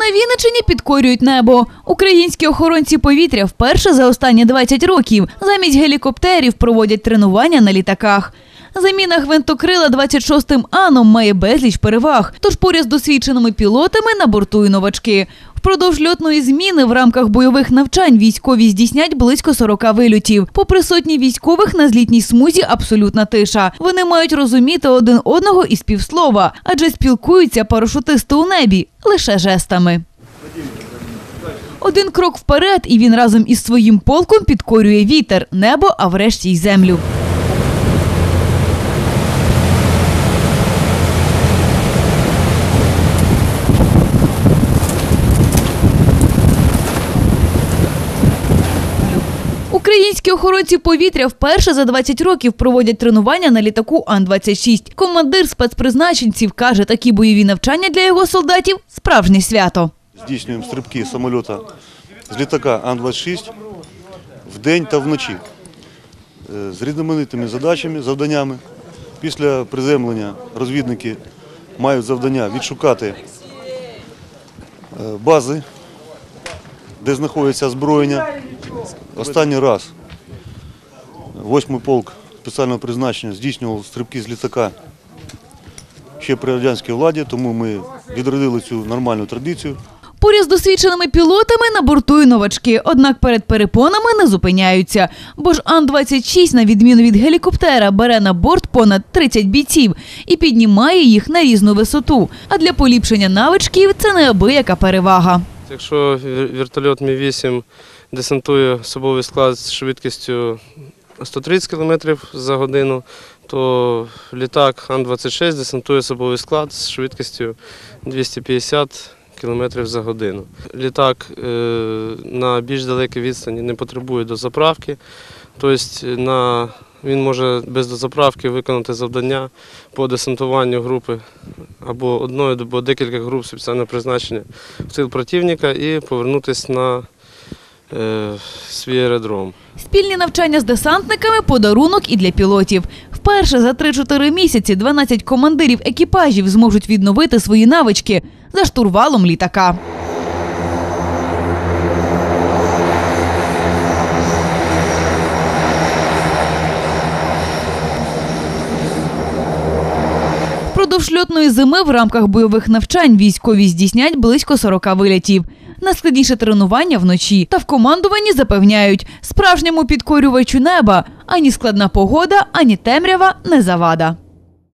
На Вінниччині підкорюють небо. Українські охоронці повітря вперше за останні 20 років замість гелікоптерів проводять тренування на літаках. Заміна гвинтокрила 26-м аном має безліч переваг, тож поряд з досвідченими пілотами на борту і новачки. Впродовж льотної зміни в рамках бойових навчань військові здійснять близько 40 вильотів. Попри сотні військових на злітній смузі абсолютна тиша. Вони мають розуміти один одного із півслова, адже спілкуються парашутисти у небі лише жестами. Один крок вперед, і він разом із своїм полком підкорює вітер, небо, а врешті й землю. Українські охоронці повітря вперше за 20 років проводять тренування на літаку Ан-26. Командир спецпризначенців каже, такі бойові навчання для його солдатів справжнє свято. Здійснюємо стрибки з самольота з літака Ан-26 вдень та вночі Е, з різноманітними задачами, завданнями. Після приземлення розвідники мають завдання відшукати е, бази, де знаходиться озброєння. Останній раз восьмий полк спеціального призначення здійснював стрибки з літака ще при радянській владі, тому ми відродили цю нормальну традицію. Поряд з досвідченими пілотами на борту і новачки, однак перед перепонами не зупиняються. Бо ж Ан-26, на відміну від гелікоптера, бере на борт понад 30 бійців і піднімає їх на різну висоту. А для поліпшення навичків це неабияка перевага. Якщо вертольот Мі-8 десантує особовий склад з швидкістю 130 км за годину, то літак Ан-26 десантує особовий склад з швидкістю 250 км за годину. Літак е, на більш далекій відстані не потребує дозаправки, тобто на, він може без дозаправки виконати завдання по десантуванню групи або одної або декілька груп спеціального призначення в тил противника і повернутися на е, свій аеродром. Спільні навчання з десантниками подарунок і для пілотів. Вперше за 3-4 місяці 12 командирів екіпажів зможуть відновити свої навички за штурвалом літака. Впродовж льотної зими в рамках бойових навчань військові здійснять близько 40 вилітів. Найскладніше тренування вночі. Та в командуванні запевняють, справжньому підкорювачу неба ані складна погода, ані темрява не завада.